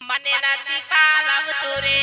મને નથી ખાલ આવતું રે